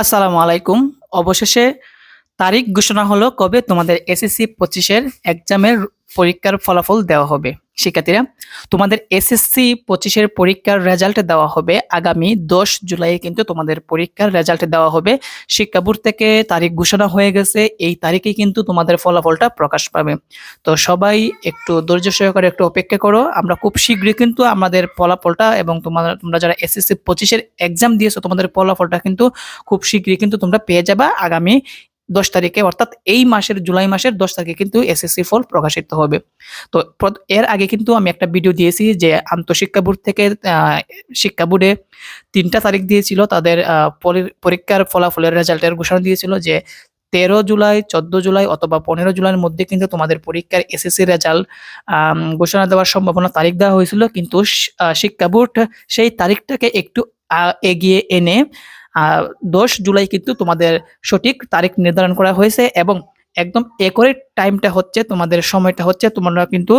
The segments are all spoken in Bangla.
আসসালামু আলাইকুম। অবশেষে তারিখ ঘোষণা হলো কবে তোমাদের এসএসসি পঁচিশের এক্সামের পরীক্ষার ফলাফল দেওয়া হবে। শিক্ষার্থীরা, তোমাদের এসএসসি পঁচিশের পরীক্ষার রেজাল্ট দেওয়া হবে আগামী দশ জুলাই কিন্তু তোমাদের পরীক্ষার রেজাল্ট দেওয়া হবে। শিক্ষা বোর্ড থেকে তারিখ ঘোষণা হয়ে গেছে, এই তারিখে কিন্তু তোমাদের ফলাফলটা প্রকাশ পাবে। তো সবাই একটু ধৈর্য সহকারে একটু অপেক্ষা করো, আমরা খুব শীঘ্রই কিন্তু আমাদের ফলাফলটা এবং তোমার, তোমরা যারা এসএসসি পঁচিশের এক্সাম দিয়েছ, তোমাদের ফলাফলটা কিন্তু খুব শীঘ্রই কিন্তু তোমরা পেয়ে যাবা আগামী দশ তারিখে, অর্থাৎ এই মাসের, জুলাই মাসের দশ তারিখে কিন্তু এসএসসি ফল প্রকাশিত হবে। তো এর আগে কিন্তু আমি একটা ভিডিও দিয়েছি যে আন্তঃশিক্ষা বোর্ড থেকে শিক্ষা বোর্ডে তিনটা তারিখ দিয়েছিল। তাদের পরীক্ষার ফলাফলের রেজাল্টের ঘোষণা দিয়েছিল যে তেরো জুলাই, চোদ্দ জুলাই অথবা পনেরো জুলাইয়ের মধ্যে কিন্তু তোমাদের পরীক্ষার এসএসসি রেজাল্ট ঘোষণা দেওয়ার সম্ভাবনা তারিখ দেওয়া হয়েছিল। কিন্তু শিক্ষা বোর্ড সেই তারিখটাকে একটু এগিয়ে এনে দশ জুলাই কিন্তু তোমাদের সঠিক তারিখ নির্ধারণ করা হয়েছে এবং একদম একরেট টাইমটা হচ্ছে, তোমাদের সময়টা হচ্ছে, তোমরা কিন্তু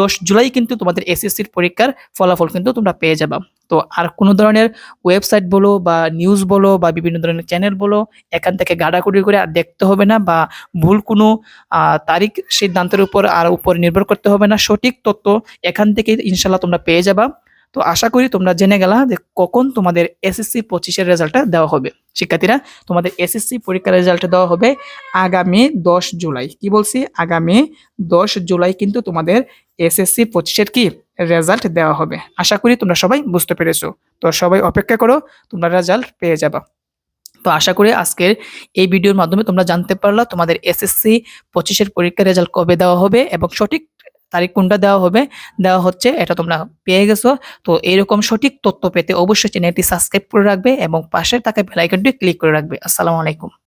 দশ জুলাই কিন্তু তোমাদের এসএসসির পরীক্ষার ফলাফল কিন্তু তোমরা পেয়ে যাবা। তো আর কোনো ধরনের ওয়েবসাইট বলো বা নিউজ বলো বা বিভিন্ন ধরনের চ্যানেল বলো, এখান থেকে গাড়াগুড়ি করে আর দেখতে হবে না বা ভুল কোনো তারিখ সিদ্ধান্তের উপর আর উপর নির্ভর করতে হবে না। সঠিক তথ্য এখান থেকে ইনশাল্লাহ তোমরা পেয়ে যাবা। তো আশা করি তোমরা জেনে গেলা যে কখন তোমাদের এসএসসি পঁচিশের রেজাল্টটা দেওয়া হবে। শিক্ষার্থীরা, তোমাদের এসএসসি পরীক্ষার রেজাল্ট দেওয়া হবে আগামী দশ জুলাই। কি বলছি? আগামী দশ জুলাই কিন্তু তোমাদের এসএসসি পঁচিশের কি রেজাল্ট দেওয়া হবে। আশা করি তোমরা সবাই বুঝতে পেরেছ। তো সবাই অপেক্ষা করো, তোমরা রেজাল্ট পেয়ে যাবা। তো আশা করি আজকের এই ভিডিওর মাধ্যমে তোমরা জানতে পারলা তোমাদের এসএসসি পঁচিশের পরীক্ষার রেজাল্ট কবে দেওয়া হবে এবং সঠিক তারিখ কোনটা দেওয়া হবে? দেওয়া হচ্ছে, এটা তোমরা পেয়ে গেছো। তো এরকম সঠিক তথ্য পেতে অবশ্যই চ্যানেলটি সাবস্ক্রাইব করে রাখবে এবং পাশে থাকা বেলাইকনটি ক্লিক করে রাখবে। আসসালামু আলাইকুম।